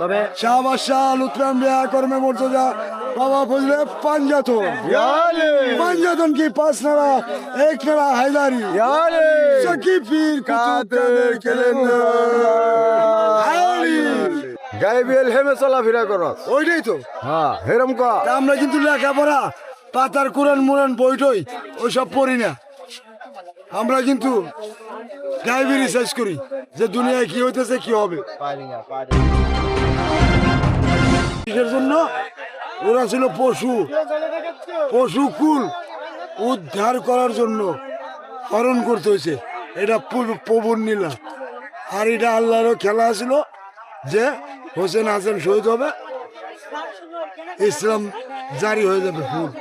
তবে শাহবাজ শাহ লুৎফান বিয়া কর্মে মর্যাদা বাবা ফজলে পাঞ্জাতন। পাঞ্জাতন কি পাঁচ নারা এক নারা হায়দারি? সকি পীর কেলেন গাইবিএল হেমে চলাফেরা করস ওইটাই তো। হ্যাঁ হেরম ক। আমরা কিন্তু লেখাপড়া পাতার কোরআন মুরান বইটই ওইসব পড়ি না। আমরা কিন্তু গাইবি রিসার্চ করি যে দুনিয়ায় কি হইতেছে কি হবে। ওরা ছিল পশু। পশু কুল উদ্ধার করার জন্য হরণ করতে হয়েছে। এটা পু- প্রবণ নীলা। আর এটা আল্লাহরও খেলা ছিল যে হোসেন হাসান শহীদ হবে। ইসলাম জারি হয়ে যাবে ফুল।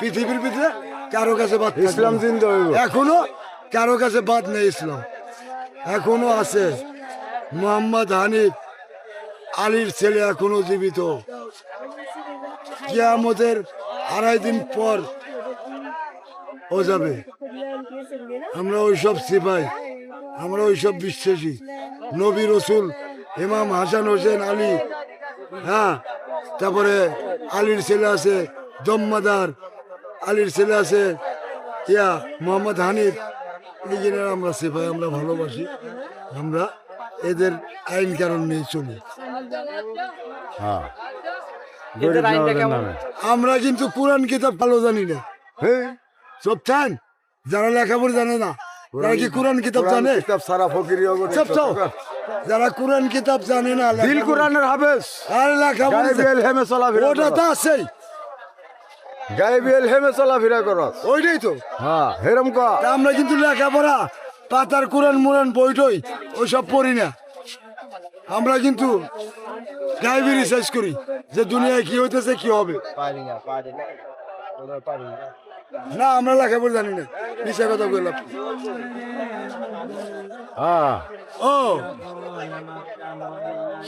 পৃথিবীর ভিতরে কারও কাছে বাদ ইসলাম। জিন্দা। এখনও কারও কাছে বাদ নেই ইসলাম। এখনও আছে। মোহাম্মদ হানিফ আলীর ছেলে এখনও জীবিত। কিয়ামতের আড়াই দিন পর ও যাবে। আমরা ওইসব সিপাই, আমরা ওইসব বিশ্বাসী। নবী রসুল, ইমাম হাসান হোসেন আলী হ্যাঁ তারপরে আলীর ছেলে আছে দম্মাদার আলীর ছেলে আছে ইয়া মোহাম্মদ হানিফ। এই জন্য আমরা সিপাই, আমরা ভালোবাসি। আমরা এদের আইন কারণ নিয়ে চলি। হ্যাঁ। এদের আইনটা কেমন? আমরা কিন্তু কোরআন কিতাব ভালো জানি না। হ্যাঁ সব চান? যারা লেখাপড়া জানে না তারা কি কোরআন কিতাব জানে? কিতাব সারা ফকিরি সব চাও? যারা কোরআন কিতাব জানে না দিল লেখাপড়া- কোরআনের হাফেজ। আর লেখাপড়া গাইবিএল হেমে চলাফেরা ওটা তো করস আছেই গাইবিএল হেমে চলাফেরা করস। ওইটাই তো। হ্যাঁ হেরম ক? আমরা কিন্তু লেখাপড়া পাতার কোরআন মুরান বইটই ওইসব পড়ি না। আমরা কিন্তু গাইবি রিসার্চ করি যে দুনিয়ায় কি হইতেছে কি হবে? না আমরা লেখাপড়া জানি না। মিশা কথা বললাম হ্যাঁ। ও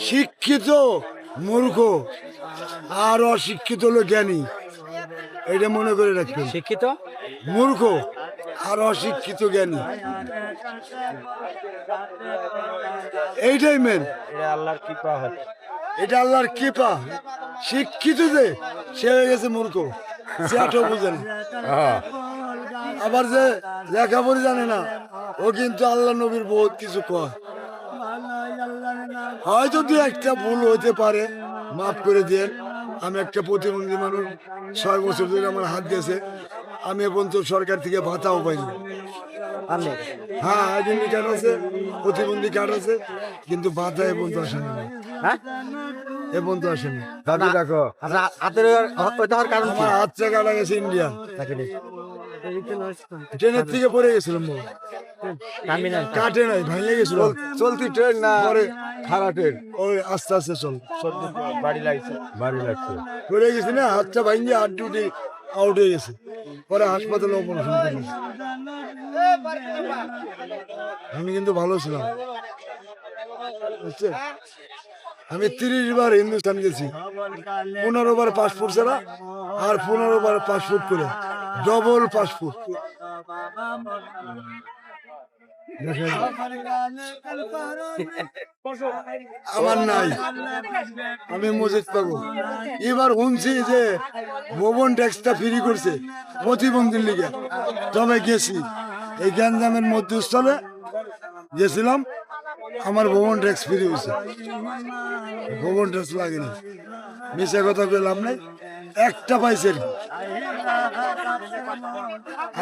শিক্ষিত মূর্খ আর অশিক্ষিত হলো জ্ঞানী। এটা মনে করে রাখবেন। শিক্ষিত? মূর্খ আর অশিক্ষিত জ্ঞানী। এইটাই মেন আল্লাহর কৃপা হয়। এটা আল্লাহর কৃপা। শিক্ষিত যে, সে হয়ে গেছে মূর্খ। আবার যে লেখাপড়ি জানে না, ও কিন্তু আল্লাহ নবীর বহুত কিছু কয়। হয়তো দু একটা ভুল হতে পারে, মাফ করে দেন আমি একটা প্রতিবন্ধী মানুষ, ছয় বছর ধরে আমার হাত দিয়েছে আমি এখন তো সরকার থেকে ভাতাও পাইনি। হ্যাঁ আইডেন্টি কার্ড আছে প্রতিবন্ধী কার্ড আছে কিন্তু ভাতা এ পর্যন্ত আসেনি। হ্যাঁ? এ পর্যন্ত আসেনি। দাবি রাখো হাতের ওইটা হওয়ার কারণ আমার হাত ইন্ডিয়া ট্রেনের থেকে পড়ে গেছিলাম কাটে নাই ভেঙে গেছিল। চলতি ট্রেন না? পরে খারাপ ট্রেন। ওই আস্তে আস্তে চল। বাড়ি লাগছে। বাড়ি লাগছে। পড়ে গেছি না হাতটা ভাঙিয়ে হাত ডিউটি আউট হয়ে গেছে। পরে হাসপাতালে অপারেশন করি আমি কিন্তু ভালো ছিলাম। বুঝছে? আমি তিরিশ বার হিন্দুস্তান গেছি পনেরো বার পাসপোর্ট ছাড়া আর পনেরো বার পাসপোর্ট করে। Double passport. আমার নাই। আমি মসজিদ পাবো। এবার শুনছি যে ভবন ট্যাক্সটা ফ্রি করছে প্রতিবন্ধীর লিগে। তবে গেছি। এই গ্যাঞ্জামের মধ্যস্থলে গেছিলাম। আমার ভবন ট্যাক্স ফ্রি হয়েছে। ভবন ট্যাক্স লাগেনি। মিশে কথা বললাম নাই। একটা পাইছে।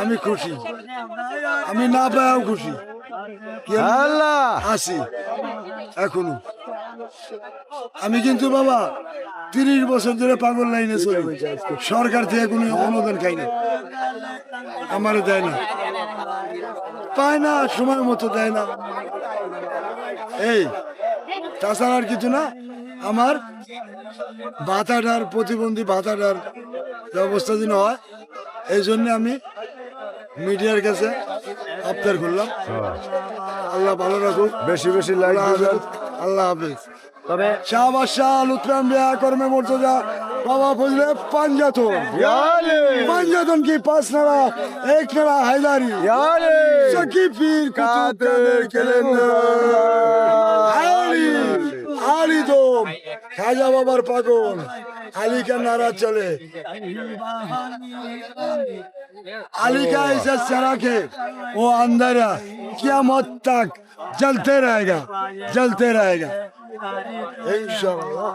আমি খুশি। আমি না পাইও খুশি। আল্লাহ আছি এখনও। আমি কিন্তু বাবা তিরিশ বছর ধরে পাগল লাইনে চলি। সরকার থেকে কোনো অনুদান খাই না। আমার দেয় না। পায় না, সময় মতো দেয় না। এই, তাছাড়া আর কিছু না। আমার ভাতাটার প্রতিবন্ধী ভাতাটার ব্যবস্থা যেন হয়, এই জন্য আমি মিডিয়ার কাছে আবদার করলাম। আল্লাহ ভালো রাখুক। বেশি বেশি লাইক আল্লাহ দিবেন। আল্লাহ হাফেজ। তবে শাহবাজ শাহ লুৎফান বিয়া কর্মে মর্যাদা বাবা বুঝলে পাঞ্জাতন। পাঞ্জাতন কি পাঁচ নারা এক নারা হায়দারি। সকি পীর কাদের কেলেন আলী আলী তো খাজা বাবার পাগল। আলিকা নারা চলে আলিকা ऐसा चला के वो अंधेरा कियामत तक जलते रहेगा जलते रहेगा इंशाल्लाह